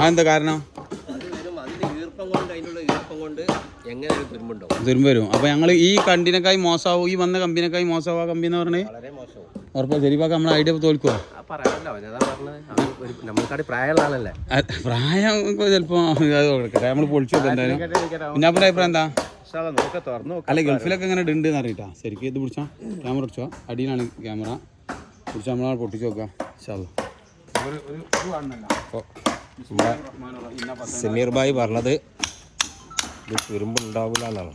അതെന്താ കാരണം? തുരുമ്പ് വരും. അപ്പൊ ഞങ്ങൾ ഈ കണ്ടിനേക്കായി മോശമാവും ഈ വന്ന കമ്പിനക്കായി മോശമാവാ കമ്പി എന്ന് പറഞ്ഞേ വളരെ മോശവും. ഉറപ്പാ ശരിപ്പാക്ക നമ്മളെ ഐഡിയ തോൽക്കുക പ്രായം ചിലപ്പോ കൊടുക്കട്ടെ. നമ്മൾ പൊളിച്ചു എന്തായാലും. പിന്നെ അപ്പം അഭിപ്രായം എന്താ? അല്ല ഗൾഫിലൊക്കെ ഇങ്ങനെ ഉണ്ട് എന്ന് അറിയിട്ടാ. ശരിക്കും ഇത് പിടിച്ചോ. ക്യാമറ പിടിച്ചോ. അടിയിലാണ് ക്യാമറ. പിടിച്ചോ നമ്മളാണ് പൊട്ടിച്ച് നോക്കാം. ഇൻഷാല്ലാ. സമീർ ഭായി പറഞ്ഞത് ഇത് തുരുമ്പുണ്ടാവില്ല എന്നാണ്.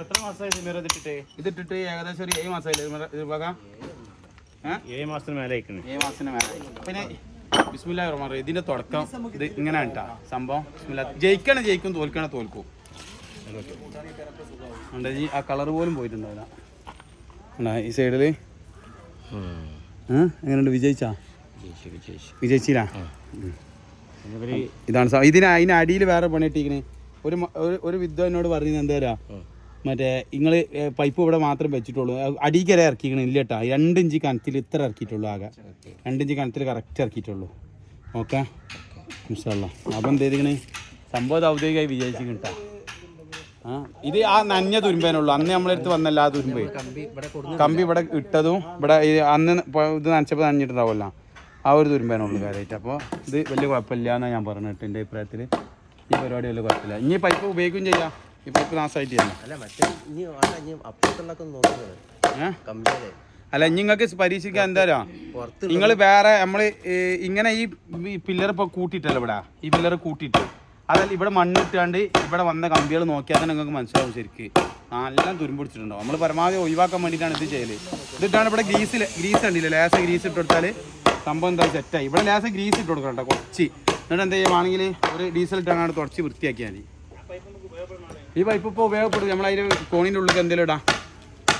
എത്ര മാസമായി സമീർ ഇതിട്ടിട്ട് ഇതിട്ടിട്ട് ഏകദേശം ഒരു ഏഴ് മാസമായില്ലേ ഇതുപാക ഏഴ് മാസത്തിന് മേലെ അയക്കണേ ഏഴ് മാസത്തിന് മേലെ. പിന്നെ ബിസ്മില്ലാ റഹ്മാൻ റഹീം. ഇതിന്റെ തുടക്കം ഇത് ഇങ്ങനെയാണ് കേട്ടാ സംഭവം. ബിസ്മില്ലാ ജയിക്കണ ജയിക്കും തോൽക്കണ തോൽക്കും. ഉണ്ട് ഈ ആ കളർ പോലും പോയിട്ടുണ്ടാവില്ല. ഈ സൈഡിൽ എങ്ങനെയുണ്ട്? വിജയിച്ചാ? വിജയിച്ചില്ല? ഇതാണ് ഇതിന് അതിന് അടിയിൽ വേറെ പണിയിട്ടിരിക്കണേ ഒരു ഒരു- വിദ്വ എന്നോട് പറഞ്ഞത് എന്താ പറയാ മറ്റേ നിങ്ങൾ പൈപ്പ് ഇവിടെ മാത്രം വെച്ചിട്ടുള്ളൂ. അടിക്കര ഇറക്കിക്കണം. ഇല്ല കേട്ടാ രണ്ട് ഇഞ്ച് കനത്തിൽ ഇത്ര ഇറക്കിയിട്ടുള്ളൂ ആകെ. രണ്ട് ഇഞ്ച് കനത്തിൽ കറക്റ്റ് ഇറക്കിയിട്ടുള്ളൂ. ഓക്കെ? അപ്പം എന്ത് ചെയ്തിക്കണേ സംഭവം ഔദ്യോഗികമായി ആ ഇത് ആ നനഞ്ഞ തുരുമ്പേനുള്ളൂ അന്ന് നമ്മളെടുത്ത് വന്നല്ല ആ തുരുമ്പ്. കമ്പി ഇവിടെ ഇട്ടതും ഇവിടെ അന്ന് ഇത് നനച്ചപ്പോൾ നനഞ്ഞിട്ടുണ്ടാവുമല്ലോ. ആ ഒരു തുരുമ്പേനുള്ളൂ കാര്യമായിട്ട്. അപ്പോൾ ഇത് വലിയ കുഴപ്പമില്ല എന്നാണ് ഞാൻ പറഞ്ഞിട്ട് എന്റെ അഭിപ്രായത്തിൽ ഈ പരിപാടി വലിയ കുഴപ്പമില്ല. ഇനി പൈപ്പ് ഉപയോഗിക്കുകയും ചെയ്യാം. ഈ പൈപ്പ് നാശമായിട്ട് ചെയ്യാം. അല്ല ഇനി നിങ്ങൾക്ക് പരീക്ഷിക്കാൻ എന്താ പറയാ പുറത്ത് നിങ്ങൾ വേറെ നമ്മൾ ഇങ്ങനെ ഈ പില്ലർ ഇപ്പോൾ കൂട്ടിയിട്ടല്ലോ ഇവിടെ. ഈ പില്ലർ കൂട്ടിയിട്ട്. അതല്ല ഇവിടെ മണ്ണിട്ടാണ്ട് ഇവിടെ വന്ന കമ്പികൾ നോക്കിയാൽ തന്നെ നിങ്ങൾക്ക് മനസ്സിലാവും ശരിക്ക്. നല്ല തുരുമ്പിടിച്ചിട്ടുണ്ടാവും നമ്മൾ പരമാവധി ഒഴിവാക്കാൻ വേണ്ടിയിട്ടാണ് ഇത് ചെയ്യൽ. ഇതിട്ടാണ് ഇവിടെ ഗ്രീസിൽ ഗ്രീസ് ഉണ്ടല്ലേ ലേസ ഗ്രീസ് ഇട്ട് കൊടുത്താൽ സംഭവം എന്താ സെറ്റായി ഇവിടെ ലേസ ഗ്രീസ് ഇട്ട് കൊടുക്കണം കേട്ടോ കുറച്ച്. എന്നിട്ട് എന്താ ചെയ്യുവാണെങ്കിൽ ഒരു ഡീസൽ ഇട്ടാണ് തുടച്ച് വൃത്തിയാക്കിയാൽ ഈ പൈപ്പ് ഇപ്പോൾ ഉപയോഗപ്പെടും. നമ്മളതിന് കോണിന്റെ ഉള്ളിൽ എന്തെങ്കിലും ഇടാം.